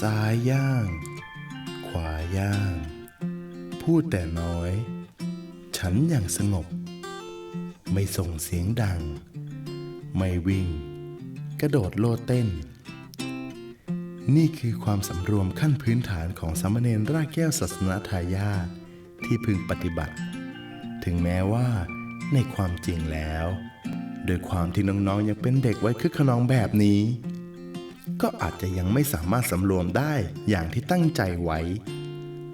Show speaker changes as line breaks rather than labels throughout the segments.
ซ้ายย่าง ขวาย่าง พูดแต่น้อย ฉันอย่างสงบ ไม่ส่งเสียงดัง ไม่วิ่ง กระโดดโลดเต้น นี่คือความสำรวมขั้นพื้นฐานของสามเณรรากแก้วศาสนาทายาทที่พึงปฏิบัติ ถึงแม้ว่าในความจริงแล้ว โดยความที่น้องๆยังเป็นเด็กไว้คึกขนองแบบนี้ ก็อาจจะยังไม่สามารถสำรวมได้อย่างที่ตั้งใจไว้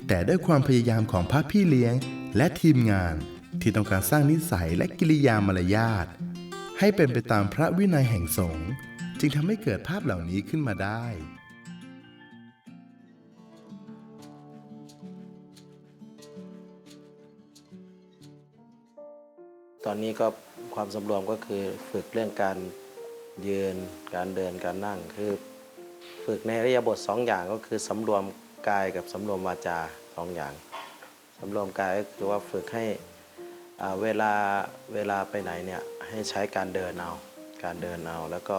แต่ด้วยความพยายามของพระพี่เลี้ยง และทีมงานที่ต้องการสร้างนิสัยและกิริยามารยาทให้เป็นไปตามพระวินัยแห่งสงฆ์จึงทำให้เกิดภาพเหล่านี้ขึ้นมาได้
ตอนนี้ก็ความสำรวมก็คือฝึกเรื่องการยืน การเดิน การนั่งคือ ฝึกในระยะบทสองอย่างก็คือสำรวมกายกับสำรวมวาจาสองอย่างสำรวมกายก็คือว่าฝึกให้เวลาเวลาไปไหนเนี่ยให้ใช้การเดินเอาการเดินเอา แล้วก็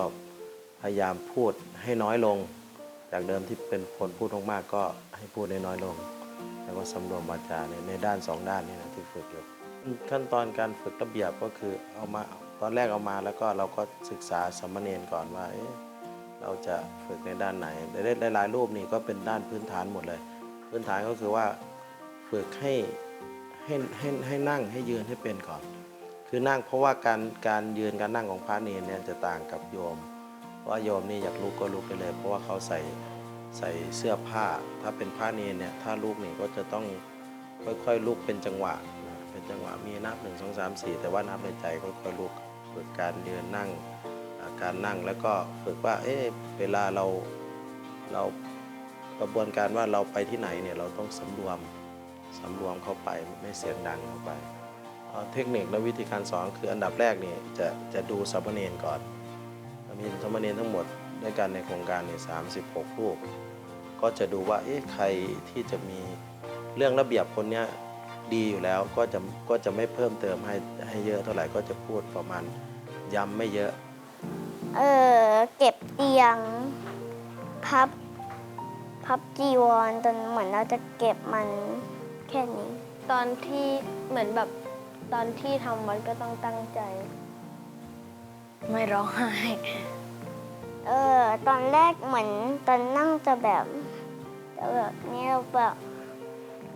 พยายามพูดให้น้อยลง จากเดิมที่เป็นคนพูดมากๆก็ให้พูดให้น้อยลง แล้วก็สำรวมวาจาในในด้านสองด้านนี้นะที่ฝึกอยู่ขั้นตอนการฝึกระเบียบก็คือเอามาตอนแรกเอามาแล้วก็เราก็ศึกษาสามเณรก่อนว่า เราจะฝึกในด้านไหนได้หลายๆรูปนี่ก็เป็นด้านพื้นฐานหมดเลย พื้นฐานก็คือว่าฝึกให้ให้ให้ให้นั่งให้ยืนให้เป็นก่อน คือนั่งเพราะว่าการการยืนการนั่งของพระเนรเนี่ยจะต่างกับโยมเพราะว่าโยมนี่อยากลุกก็ลุกไปเลย เพราะว่าเขาใส่ใส่เสื้อผ้า ถ้าเป็นพระเนรเนี่ยถ้าลุกนี่ก็จะต้องค่อยๆลุกเป็นจังหวะเป็นจังหวะมีนับหนึ่งสองสามสี่แต่ว่านับในใจค่อยๆลุกฝึกการยืนนั่ง การนั่งแล้วก็ฝึกว่าเอ๊ะเวลาเราเรากระบวนการว่าเราไปที่ไหนเนี่ยเราต้องสำรวมสำรวมเข้าไปไม่เสียงดังเข้าไปเอ่อเทคนิคและวิธีการสอนคืออันดับแรกเนี่ยจะจะดูสามเณรก่อนมีสามเณรทั้งหมดด้วยกันในโครงการเนี่ย36รูปก็จะดูว่าเอ๊ะใครที่จะมีเรื่องระเบียบคนเนี้ยดีอยู่แล้วก็จะก็จะไม่เพิ่มเติมให้ให้เยอะเท่าไหร่ก็จะพูดประมาณย้ำไม่เยอะ
เออเก็บเตียง พับ พับจีวรจนเหมือนเราจะเก็บมันแค่นี้
ตอนที่เหมือนแบบตอนที่ทำวัดก็ต้องตั้งใจ ไม่ร้องไห้
เออ ตอนแรกเหมือนตอนนั่งจะแบบจะแบบนี้เราแบบ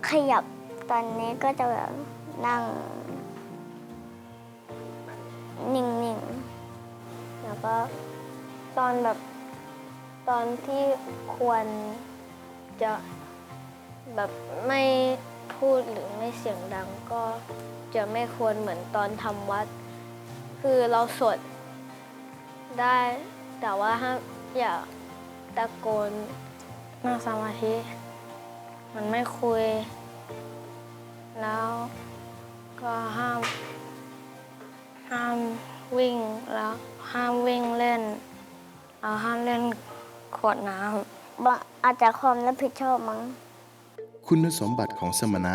ขยับตอนนี้ก็จะแบบนั่ง นิ่ง
แล้วก็ตอนแบบตอนที่ควรจะแบบไม่พูดหรือไม่เสียงดังก็จะไม่ควรเหมือนตอนทำวัด คือเราสวดได้ แต่ว่าห้ามอย่าตะโกนนั่งสมาธิ มันไม่คุย แล้วก็ห้าม ห้าม วิ่งแล้วห้ามวิ่งเล่นเราห้ามเล่นขวดน้
ๆบางอาจจะความรับผิดชอบมั้ง
คุณสมบัติของสมณะ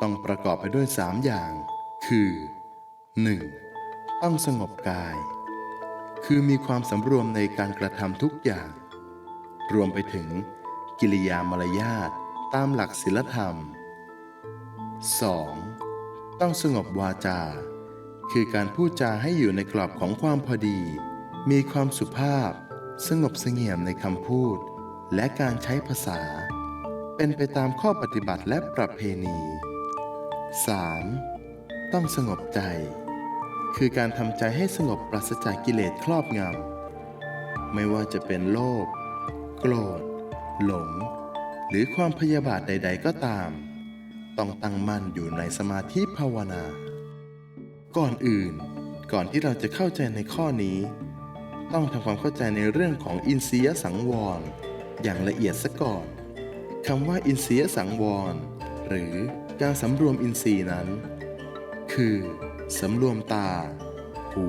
ต้องประกอบไปด้วย 3 อย่าง คือ 1. ต้องสงบกาย คือมีความสำรวมในการกระทำทุกอย่าง รวมไปถึงกิริยามารยาทตามหลักศีลธรรม 2. ต้องสงบวาจา คือการพูดจาให้อยู่ในกรอบของความพอดี มีความสุภาพ สงบเสงี่ยมในคำพูด และการใช้ภาษา เป็นไปตามข้อปฏิบัติและประเพณี 3. ต้องสงบใจ คือการทำใจให้สงบปราศจากกิเลสครอบงำไม่ว่าจะเป็นโลภโกรธ หลง หรือความพยาบาทใด ๆ ก็ตาม ต้องตั้งมั่นอยู่ในสมาธิภาวนา ก่อนอื่น ก่อนที่เราจะเข้าใจในข้อนี้ ต้องทำความเข้าใจในเรื่องของอินทรียสังวร อย่างละเอียดซะก่อนคำว่าอินทรียสังวร หรือการสำรวมอินทรีย์นั้น คือสำรวมตา หู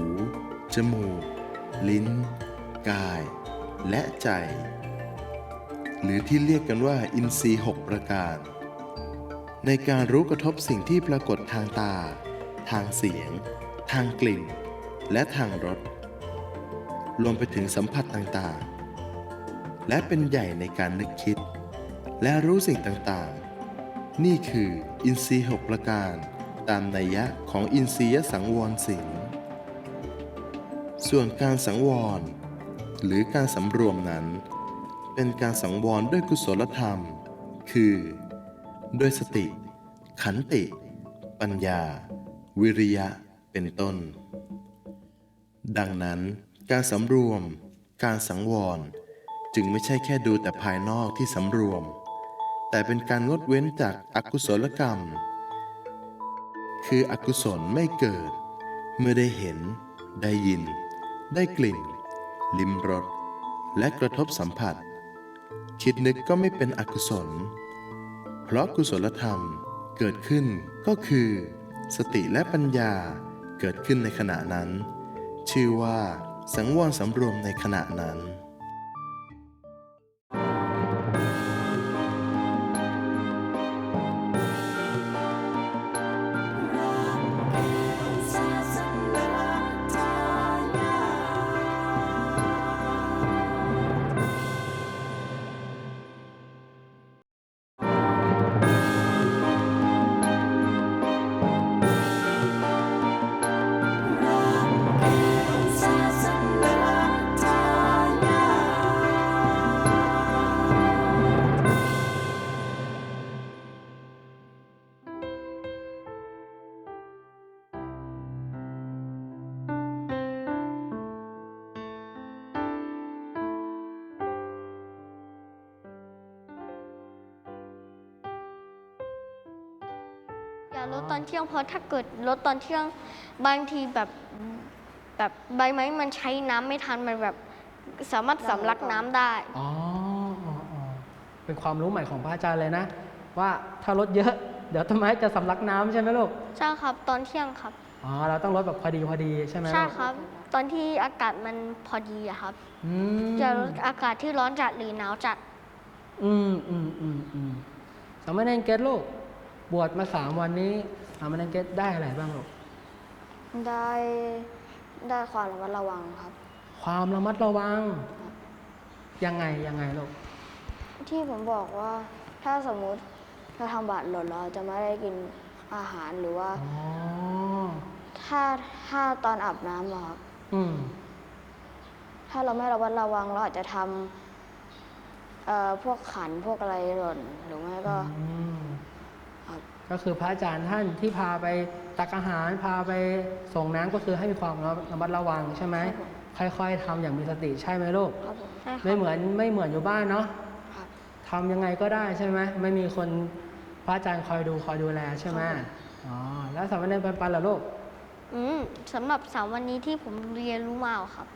จมูก ลิ้น กาย และใจ หรือที่เรียกกันว่าอินทรีย์หกประการ ในการรู้กระทบสิ่งที่ปรากฏทางตา ทางเสียง ทางกลิ่น และทางรส รวมไปถึงสัมผัสต่างๆ และเป็นใหญ่ในการนึกคิด และรู้สิ่งต่างๆ นี่คืออินทรีย์หกประการ ตามนัยยะของอินทรียสังวรสิงส่วนการสังวร หรือการสำรวมนั้น เป็นการสังวรด้วยกุศลธรรม คือ ด้วยสติ ขันติ ปัญญา วิริยะเป็นต้น ดังนั้น การสำรวม การสังวร จึงไม่ใช่แค่ดูแต่ภายนอกที่สำรวม แต่เป็นการงดเว้นจากอากุศลกรรม คืออกุศลไม่เกิด เมื่อได้เห็น ได้ยิน ได้กลิ่น ลิ้มรสและกระทบสัมผัส คิดนึกก็ไม่เป็นอกุศล เพราะกุศลธรรมเกิดขึ้นก็คือ สติและปัญญาเกิดขึ้นในขณะนั้น ชื่อว่าสังวรสำรวมในขณะนั้น
อย่าลดตอนเที่ยงเพราะถ้าเกิดลดตอนเที่ยงบางทีแบบแบบใบไม้มันใช้น้ำไม่ทันมันแบบสามารถสำลักน้ำได้
อ๋ออ๋ออ๋อเป็นความรู้ใหม่ของพระอาจารย์เลยนะ ว่าถ้าลดเยอะ เดี๋ยวต้นไม้จะสำลักน้ำใช่ไหมลูก
ใช่ครับตอนเที่ยงครับ
อ๋อ เราต้องลดแบบพอดีพอดีใช่ไหม
ใช่
ลูก
ครับ ตอนที่อากาศมันพอดีอะครับ
อืม
จะลดอากาศที่ร้อนจัดหรือหนาวจัด
อืมอืมอืมอืมสามเณรเกตลูก บวชมาสามวันนี้สามเณรเกตได้อะไรบ้างลูก
ได้ได้ความระมัดระวังครับ
ความระมัดระวัง ยังไงยังไงลูก
ที่ผมบอกว่าถ้าสมมุติเราทำบาตรหล่นเราจะไม่ได้กินอาหารหรือว่า
อ๋อ
ถ้าถ้าตอนอาบน้ำอะครับ
อืม
ถ้าเราไม่ระมัดระวังเราอาจจะทำเอ่อพวกขันพวกอะไรหล่นหรือไม่ก็
อืม
ครับ
ก็คือพระอาจารย์ท่านที่พาไปตักอาหารพาไปส่งน้ำก็คือให้มีความระมัดระวังใช่ไหม
ครับผม
ค่อยๆทำอย่างมีสติใช่ไหมลูก
ครับผม
ใช่ค
ไม่
รับ
เหมือนไม่เหมือนอยู่บ้านเนาะ
ครับ
ทำยังไงก็ได้ใช่ไหมไม่มีคนพระอาจารย์คอยดูคอยดูแลใช่ไหมอ๋อแล้วสามเณรปันปันล่ะลูก
อืมสำหรับสามวันนี้ที่ผมเรียนรู้มาครับ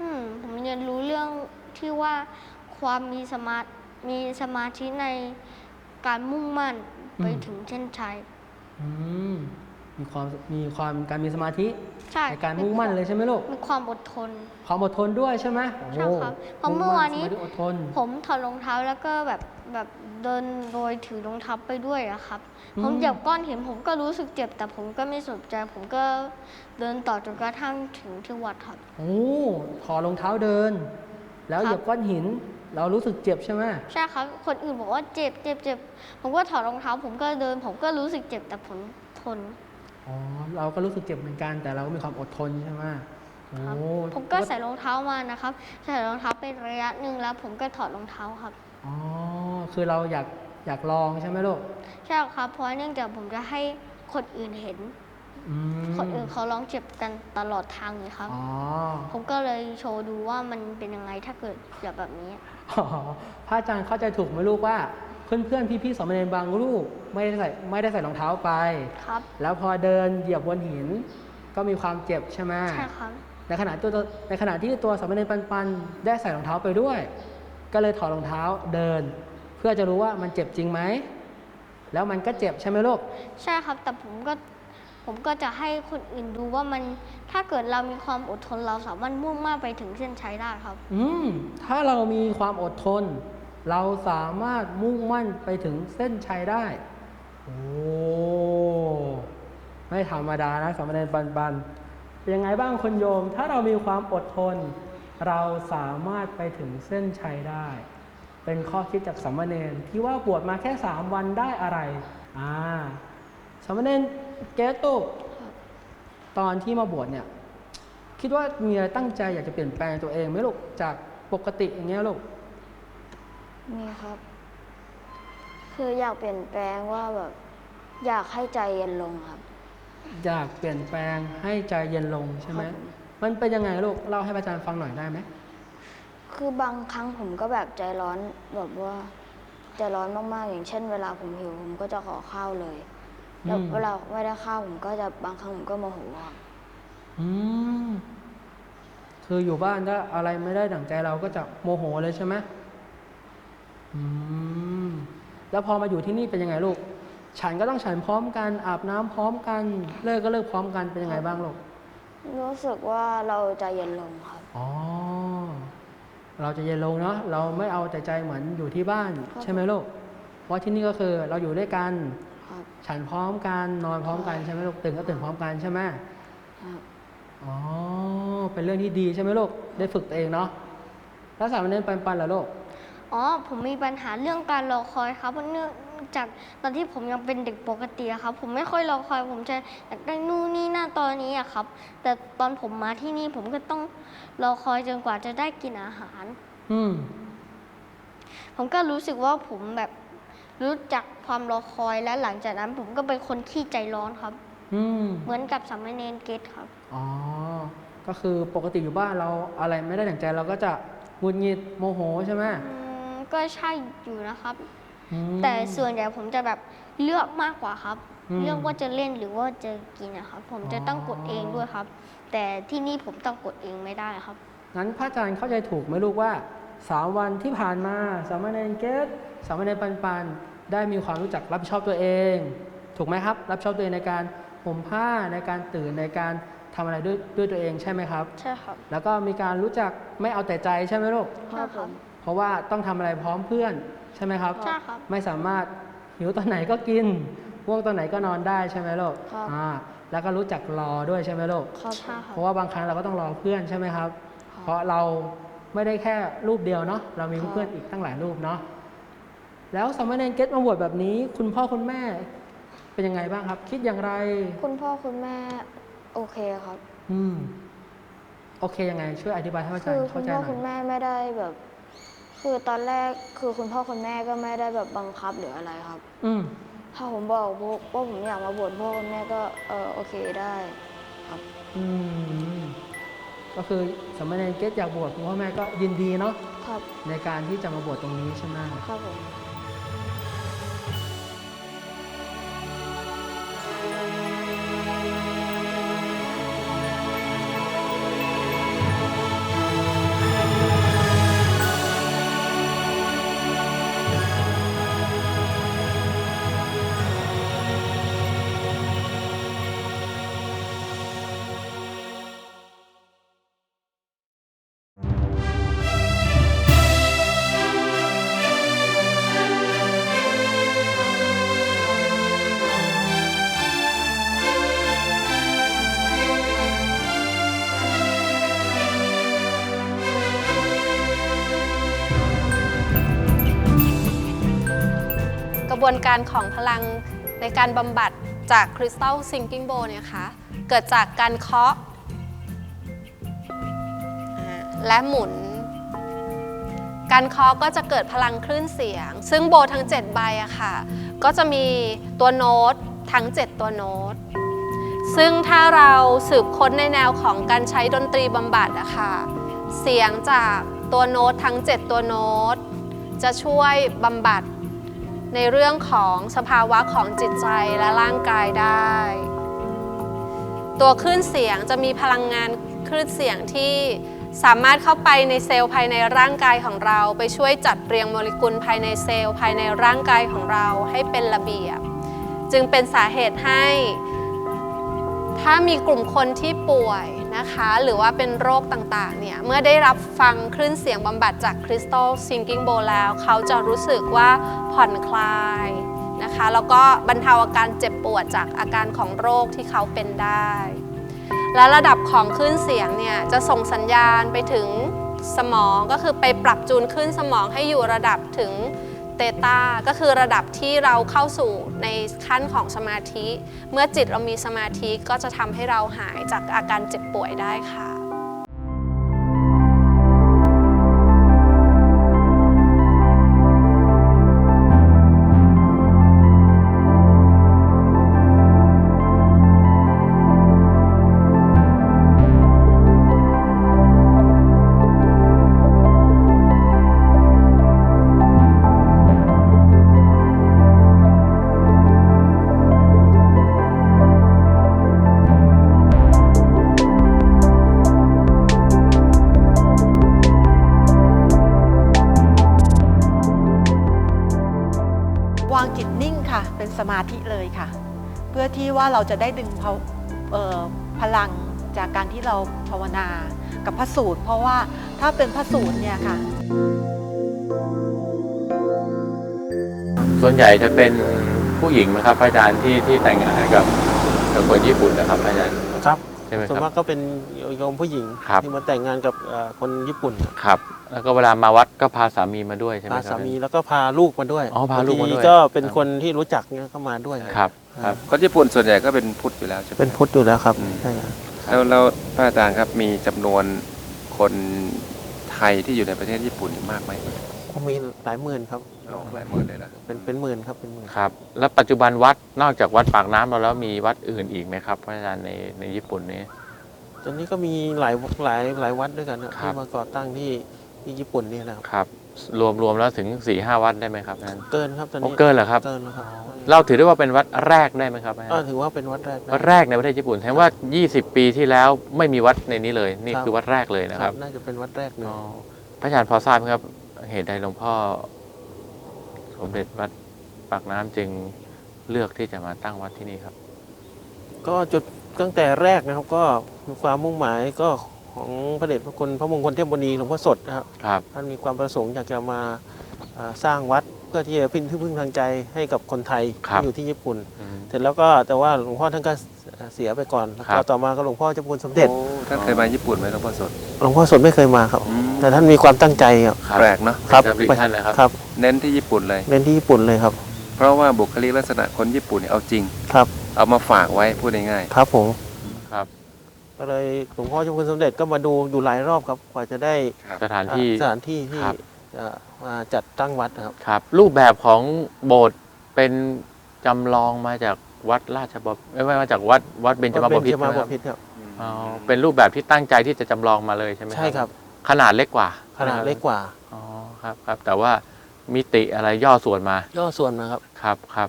อืมผมเรียนรู้เรื่องที่ว่าความมีสมามีสมาธิในการมุ่งมั่น ไปถึงเส้นชัย
อืมมีความมีความการมีสมาธิ
ใช่
ในการมุ่งมั่นเลยใช่ไหมลูก
มีความอดทน
ความอดทนด้วยใช่ไหมโอ้โห
ใช่ครับเพราะเมื่อวานนี้
งมั่สมาธิอดทน
ผมถอดรองเท้าแล้วก็แบบแบบเดินโดยถือรองเท้าไปด้วยอะครับ
อืม
ผมเหยียบก้อนหินผมก็รู้สึกเจ็บ แต่ผมก็ไม่สนใจผมก็เดินต่อจนกระทั่งถึงที่วัดครับ
โอ้ถอดรองเท้าเดิน แล้ว
ครับ
เหยียบก้อนหิน เรารู้สึกเจ็บใช่ไหม
ใช่ครับ คนอื่นบอกว่าเจ็บเจ็บเจ็บผมก็ถอดรองเท้า ผมก็เดิน ผมก็รู้สึกเจ็บแต่ผมทน
อ๋อเราก็รู้สึกเจ็บเหมือนกันแต่เราก็มีความอดทนใช่ไหมโอ้
ครับผมก็ใส่รองเท้ามานะครับ ใส่รองเท้าไประยะหนึ่งแล้ว ผมก็ถอดรองเท้าครับ
อ๋อคือเราอยากอยากลองใช่ไหมลูก
ใช่ครับ เพราะเนื่องจากผมจะให้คนอื่นเห็น
อืม
คนอื่นเขาร้องเจ็บกันตลอดทางเลยครับ
อ๋อ
ผมก็เลยโชว์ดูว่ามันเป็นยังไงถ้าเกิดแบบแบบนี้
อ๋อ พระอาจารย์เข้าใจถูกไหมลูกว่าเพื่อนๆพี่ๆสามเณรบางรูปไม่ได้ใส่ไม่ได้ใส่รองเท้าไป
ครับ
แล้วพอเดินเหยียบบนหิน ก็มีความเจ็บใช่ไหม
ใช่ครับ
ในขณะตัวในขณะที่ตัวสามเณรปันปันได้ใส่รองเท้าไปด้วย ก็เลยถอดรองเท้าเดิน เพื่อจะรู้ว่ามันเจ็บจริงไหมแล้วมันก็เจ็บใช่ไหมลูก
ใช่ครับ แต่ผมก็ ผมก็จะให้คนอื่นดูว่ามันถ้าเกิดเรามีความอดทนเราสามารถมุ่งมั่นไปถึงเส้นชัยได้ครับ
อืม ถ้าเรามีความอดทน เราสามารถมุ่งมั่นไปถึงเส้นชัยได้ โอ้ไม่ธรรมดานะสามเณรปันปันเป็นยังไงบ้างคุณโยม ถ้าเรามีความอดทน เราสามารถไปถึงเส้นชัยได้ เป็นข้อคิดจากสามเณรที่ว่าบวชมาแค่ 3 วันได้อะไร อ่าสามเณร เกตุตอนที่มาบวชเนี่ย คิดว่ามีอะไรตั้งใจอยากจะเปลี่ยนแปลงตัวเองไหมลูกจากปกติอย่างเงี้ยลูก
มีครับ คืออยากเปลี่ยนแปลงว่าแบบ อยากให้ใจเย็นลงครับ
อยากเปลี่ยนแปลงให้ใจเย็นลงใช่ไหม
ครับผม
มันเป็นยังไงลูกเล่าให้อาจารย์ฟังหน่อยได้ไหม
คือบางครั้งผมก็แบบใจร้อนแบบว่าใจร้อนมากๆ อย่างเช่น เวลาผมหิวผมก็จะขอข้าวเลย แล้ว
อืม
เวลาไม่ได้ข้าวผมก็จะบางครั้งผมก็โมโหครับ
อืมคืออยู่บ้านถ้าอะไรไม่ได้ดั่งใจเราก็จะโมโหเลยใช่ไหมอืมแล้วพอมาอยู่ที่นี่เป็นยังไงลูก ฉันก็ต้องฉันพร้อมกันอาบน้ำพร้อมกัน เลิกก็เลิกพร้อมกันเป็นยังไงบ้างลูก
รู้สึกว่าเราใจเย็นลงครับ
อ๋อเราจะเย็นลงเนาะเราไม่เอาแต่ใจเหมือนอยู่ที่บ้าน
ครับ
ใช่ไหมลูกเพราะที่นี่ก็คือเราอยู่ด้วยกัน
ครับ
ฉันพร้อมกันนอนพร้อมกันใช่ไหมลูกตื่นก็ตื่นพร้อมกันใช่ไหม
ครับ
อ๋อ เป็นเรื่องที่ดีใช่ไหมลูก ได้ฝึกตัวเองเนาะ แล้วสามเณรปันปันล่ะลูก
อ๋อ ผมมีปัญหาเรื่องการรอคอยครับเพราะเนื่องจากตอนที่ผมยังเป็นเด็กปกติอะครับ ผมไม่ค่อยรอคอย ผมจะอยากได้นู่นนี่นั่นตอนนี้อะครับ แต่ตอนผมมาที่นี่ผมก็ต้องรอคอยจนกว่าจะได้กินอาหาร
อืม
ผมก็รู้สึกว่าผมแบบ รู้จักความรอคอยและหลังจากนั้นผมก็เป็นคนขี้ใจร้อนครับ
อืม
เหมือนกับสามเณรเกตครับ
อ๋อ ก็คือปกติอยู่บ้านเราอะไรไม่ได้ดั่งใจเราก็จะหงุดหงิดโมโหใช่ไหม
อืมก็ใช่อยู่นะครับ
อืม
แต่ส่วนใหญ่ผมจะแบบเลือกมากกว่าครับ
อืม
เลือกว่าจะเล่นหรือว่าจะกินนะครับ ผมจะต้องกดเองด้วยครับ แต่ที่นี่ผมต้องกดเองไม่ได้ครับ
งั้นพระอาจารย์เข้าใจถูกไหมลูกว่า สามวันที่ผ่านมาสามเณรเกตสามเณรปันปันได้มีความรู้จักรับผิดชอบตัวเอง ถูกไหมครับ รับผิดชอบตัวเองในการห่มผ้าในการตื่นในการทำอะไรด้วยด้วยตัวเองใช่ไหมครับ
ใช่ครับ
แล้วก็มีการรู้จักไม่เอาแต่ใจใช่ไหมลูก
ใช่ครับ
เพราะว่าต้องทำอะไรพร้อมเพื่อนใช่ไหมครับ
ใช่ครับ
ไม่สามารถหิวตอนไหนก็กินง่วงตอนไหนก็นอนได้ใช่ไหมลูก
ครับ
อ่าแล้วก็รู้จักรอด้วยใช่ไหมลูก
ครับ
ใช่ครั
เพ
บ
ราะว่าบางครั้งเราก็ต้องรอเพื่อนใช่ไหมครับ
ครับ
เพราะเรา ไม่ได้แค่รูปเดียวเนาะเรามี
ครับ
เพื่อนอีกตั้งหลายรูปเนาะแล้วสามเณรเกตมาบวชแบบนี้ คุณพ่อคุณแม่เป็นยังไงบ้างครับ คิดอย่างไร
คุณพ่อคุณแม่โอเคครับ
อืมโอเคยังไง ช่วยอธิบายให้อาจาร
คือ
ย์
คุ
เข้า
ณ
ใจ
พ่อ
หน่
คุ
อ
ณ
ย
แม่ไม่ได้แบบ คือตอนแรกคือคุณพ่อคุณแม่ก็ไม่ได้แบบบังคับหรืออะไรครับ
อืม
ถ้าผมบอกว่าผมอยากมาบวชพ่อคุณแม่ก็เออโอเคได้ ครับ
อืม ก็คือสมณเณรเกตอยากบวชคุณพ่อแม่ก็ยินดีเนาะในการที่จะมาบวชตรงนี้ใช่ไหม
ครับผม
บวนการของพลังในการบำบัดจากคริสตัลซิงกิ้งโบเนี่ยค่ะเกิดจากการเคาะและหมุน การเคาะก็จะเกิดพลังคลื่นเสียง ซึ่งโบทั้ง 7 ใบอะค่ะ ก็จะมีตัวโน้ตทั้ง 7 ตัวโน้ต ซึ่งถ้าเราสืบค้นในแนวของการใช้ดนตรีบำบัดอะค่ะ เสียงจากตัวโน้ตทั้ง 7 ตัวโน้ต จะช่วยบำบัด ในเรื่องของสภาวะของจิตใจและร่างกายได้ ตัวคลื่นเสียงจะมีพลังงานคลื่นเสียงที่สามารถเข้าไปในเซลล์ภายในร่างกายของเรา ไปช่วยจัดเรียงโมเลกุลภายในเซลล์ภายในร่างกายของเราให้เป็นระเบียบ จึงเป็นสาเหตุให้ ถ้ามีกลุ่มคนที่ป่วย นะคะ หรือว่าเป็นโรคต่างๆเนี่ยเมื่อได้รับฟังคลื่นเสียงบำบัดจากคริสตัลซิงกิ้งโบแล้ว เขาจะรู้สึกว่าผ่อนคลายนะคะ แล้วก็บรรเทาอาการเจ็บปวดจากอาการของโรคที่เขาเป็นได้ และระดับของคลื่นเสียงเนี่ยจะส่งสัญญาณไปถึงสมองก็คือไปปรับจูนคลื่นสมองให้อยู่ระดับถึง เตตาก็คือระดับที่เราเข้าสู่ในขั้นของสมาธิ เมื่อจิตเรามีสมาธิก็จะทำให้เราหายจากอาการเจ็บป่วยได้ค่ะ
สมาธิเลยค่ะ เพื่อที่ว่าเราจะได้ดึงพลเอ่อพลังจากการที่เราภาวนากับพระสูตร เพราะว่าถ้าเป็นพระสูตรเนี่ยค่ะ
ส่วนใหญ่จะเป็นผู้หญิงนะครับอาจารย์ที่ที่แต่งงานกับกับคนญี่ปุ่นนะครับอาจารย์
ครับ
ใช่ไหม
ส่วน
ค
มา
รั
ก
บ
ก็เป็นโยมผู้หญิง
ครับ
ที่มาแต่งงานกับเอ่อคนญี่ปุ่น
ครับ แล้วก็เวลามาวัดก็พาสามีมาด้วยใช่ไหม
พา
ครับ
สามีแล้วก็พาลูกมาด้วย
อ๋อพาลูกมาด้วย
บงทีก็เป็น
ครับ
คนที่รู้จักเนี่ยก็มาด้วย
ครับ ครับ
คนญี่ปุ่นส่วนใหญ่ก็เป็นพุทธอยู่แล้วใช่ไหม
เป็นพุทธอยู่แล้วครับ
อืม
ใช่ครับ
แล้วแล้วพระอาจารย์ครับมีจำนวนคนไทยที่อยู่ในประเทศญี่ปุ่นมากไหม
ก็มีหลายหมื่นครับ
โอ้หลายหมื่นเลยนะ
เป็นเป็นหมื่นครับเป็นหมื่น
ครับ แล้วปัจจุบันวัดนอกจากวัดปากน้ำเราแล้วมีวัดอื่นอีกไหมครับอาจารย์ในในญี่ปุ่นนี้
ตอนนี้ก็มีหลายหลายหลายวัดด้วยกันนะครับ
ครับ
ที่มาก่อตั้งที่ที่ญี่ปุ่นนี่นะครับ
ครับ รวมรวมแล้วถึง4ี่ห้าวัดได้ไหมครับอาจารย์
เกินครับตอน
โอ้
นี้
เกินเหรอครับ
เกินแล้วครับ
เราถือได้ว่าเป็นวัดแรกได้ไหมครับอาจารย์
ก็ถือว่าเป็นวัดแรกนะ
วัดแรกในประเทศญี่ปุ่นแสดงว่า 20 ปีที่แล้วไม่มีวัดในนี้เลย นี่
ครับ
คือวัดแรกเลยนะครับ
น่าจะเป็นวัดแรกเลย
อ๋อพระอาจารย์พอทราบไหมครับเหตุใดหลวงพ่อ สมเด็จวัดปากน้ำจึงเลือกที่จะมาตั้งวัดที่นี่ครับ
ก็จุดตั้งแต่แรกนะครับก็มีความมุ่งหมายก็ของพระเดชพระคุณพระมงคลเทพบุณีหลวงพ่อสดนะครับ
ครับ
ท่านมีความประสงค์อยากจะมาอ่าสร้างวัดเพื่อที่จะพึ่งที่พึ่งทางใจให้กับคนไทย
ครับ
ที่อยู่ที่ญี่ปุ่น
อืม
เสร็จแล้วก็แต่ว่าหลวงพ่อท่านก็เสียไปก่อนแล้ว
ครั
ก็
บ
ต่อมาก็หลวงพ่อเจ้าคุณสมเด็จ
โอ้ท่านเคยมาญี่ปุ่นไหมหลวงพ่อสด
หลวงพ่อสดไม่เคยมาครับ
อืม
แต่ท่านมีความตั้งใจครับ
ครับ
แปลกเนาะ
ครับ
จำผิดท่านเลยครับ
ครับ
เน้นที่ญี่ปุ่นเลย
เน้นที่ญี่ปุ่นเลยครับ
เพราะว่าบุคลิกลักษณะคนญี่ปุ่นเนี่ยเอาจริง
ครับ
เอามาฝากไว้พูดง่าย
ครับผม
ครับ
ก็เลยหลวงพ่อเจ้าคุณสมเด็จก็มาดูอยู่หลายรอบครับกว่าจะได้
สถานที่
สถานที่ที่
ครับ
จะมาจัดตั้งวัดนะครับ
ครับ รูปแบบของโบสถ์เป็นจำลองมาจากวัดราชบพิตรไม่ไม่มาจากวัดวัดเบญจมาบพิตร
วัดเบญจมาบ
นะครับ
พิตรครับ
อ๋อเป็นรูปแบบที่ตั้งใจที่จะจำลองมาเลยใช่ไหม
ใช่ครับ
ขนาดเล็กกว่า
ขนาดเล็กกว่า
อ๋อครับครับ แต่ว่า มิติอะไรย่อส่วนมา
ย่อส่วนนะครับ
ครับครับ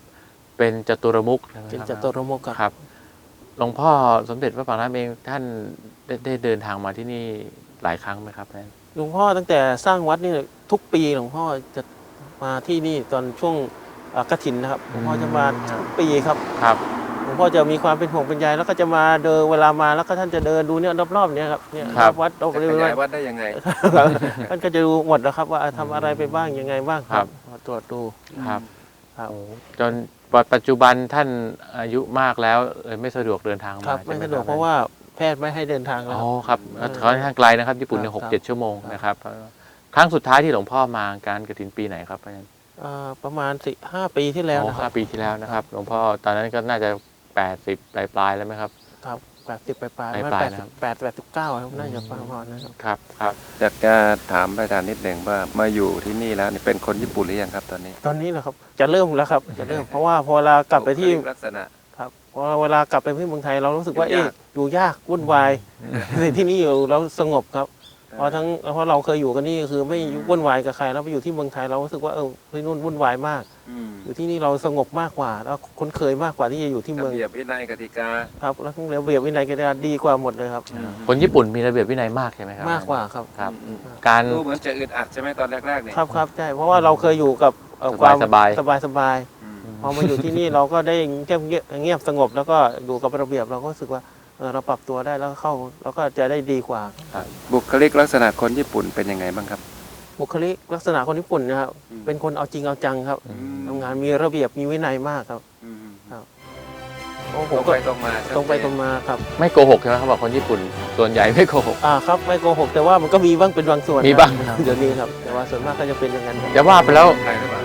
เป็นจตุรมุขใช่ไหม
เป็น
ครับ
จตุรมุกครับ
ครับหลวงพ่อสมเด็จพระปางน้ำเองท่านได้ได้เดินทางมาที่นี่หลายครั้งไหมครับท่าน
หลวงพ่อตั้งแต่สร้างวัดนี่ทุกปีหลวงพ่อจะมาที่นี่ตอนช่วงอ่ากฐินนะครับหลวงพ่อจะมาทุกปีครับ
ครับ
หลวงพ่อจะมีความเป็นห่วงเป็นใยแล้วก็จะมาเดินเวลามาแล้วก็ท่านจะเดินดูเนี่ยรอบๆเนี่ยครับเนี่ย
ครับ
อบวัดรอบ
ๆ
บ
จะ
ริ
ข
เวณ
ยายวัดได้ยังไง
ครับท่านก็จะดูหมดแล้วครับ ว่าทำอะไรไปบ้างยังไงบ้างครับ มาตรวจดู
ครับ
ครับ
จนปัจจุบันท่านอายุมากแล้วเลยไม่สะดวกเดินทาง
ค
มา
รับ
ใช่
ไม่
ไหม
สะดวก
คบ
เพราะว่าแพทย์ไม่ให้เดินทางแล้ว
อ๋อครับ
เออ
ค่อนข้างไกลนะครับญี่ปุ่นเนี่ย
ค
ห
รับ
กเจ็ดชั่วโมงนะครับครั้งสุดท้ายที่หลวงพ่อมาการกระถินปีไหนครับอาจารย์
อ่าประมาณสี่ห้าปีที่แล้ว
อ๋อ
นะค
ห้า
รับ
ปีที่แล้วนะครับหลวงพ่อตอนนั้นก็น่าจะ แปดสิบปลายปลายๆแล้วไหมครับ
ครับแปดสิบปลายปลาย
ปลายๆ
แปด
นะค
สิ
รั
บบแปดแปดสิบเก้าครับน่าจะประมาณนั้นครับ
ครับครับ
อยากจะถามพระอาจารย์นิดหนึ่งว่ามาอยู่ที่นี่แล้วนี่เป็นคนญี่ปุ่นหรือยังครับตอนนี้
ตอนนี้เหรอครับจะเริ่มแล้วครับจะเริ่มเพราะว่าพอเวลากลับไปที่
บุคลิลักษณะ
ครับพอเวลากลับไปที่เมืองไทยเรารู้สึกว่า
อยู่
เอ๊ะ
ยาก
อยู่ยากวุ่นวายในที่นี่อยู่เราสงบครับเพราะทั้งเพราะเราเคยอยู่กันนี่คือไม่วุ่นวายกับใครแล้วไปอยู่ที่เมืองไทยเรารู้สึกว่าเออที่นู่นวุ่นวายมาก
ค อืม
อยู่ที่นี่เราสงบมากกว่า แล้วคุ้นเคยมากกว่าที่จะอยู่ที่เมื
ระ
อง
เบียบวินัยกติกา
ครับแล้วระเบียบวินัยกันดีกว่าหมดเลยครับ
คนญี่ปุ่นมีระเบียบวินัยมากใช่ไหมครับ
มากกว่าครับ
ครับ
อืม
การ
ดูเหมือนจะอึดอัดใช่ไหมตอนแรกๆเนี่ย
ครับครับใช่เพราะว่าเราเคยอยู่กับเอ่อ
สบาย
ควม
สบาย
สบายสบาย
อืม
พอมาอยู่ที่นี่เราก็ได้เงียบเงียบเงียบสงบ แล้วก็อยู่กับระเบียบเราก็รู้สึกว่าเออเราปรับตัวได้แล้วก็เข้าเราก็จะได้ดีกว่า
บุคลิกลักษณะคนญี่ปุ่นเป็นยังไงบ้างครับ
บุคลิกลักษณะคนญี่ปุ่นนะครับ
อืม
เป็นคนเอาจริงเอาจังครับ
อืม
ทำงานมีระเบียบมีวินัยมากครับ
อืม
โอ้ผ
ตร
ม
ง
ก็
ไปตรงมาชัดเจน
ตรงไปตรงมาครับ
ไม่โกหกใช่ไหมเขาบอกคนญี่ปุ่น ส่วนใหญ่ไม่โกหก
อ่าครับไม่โกหกแต่ว่ามันก็มีบ้างเป็นบางส่วน
มีบ้าง
ครับเดี๋ยวนี้ครับ แต่ว่าส่วนมากก็จะเป็นอย่างนั้นครับ
จะว่าไปแล้ว
ใช่หรือเปล่า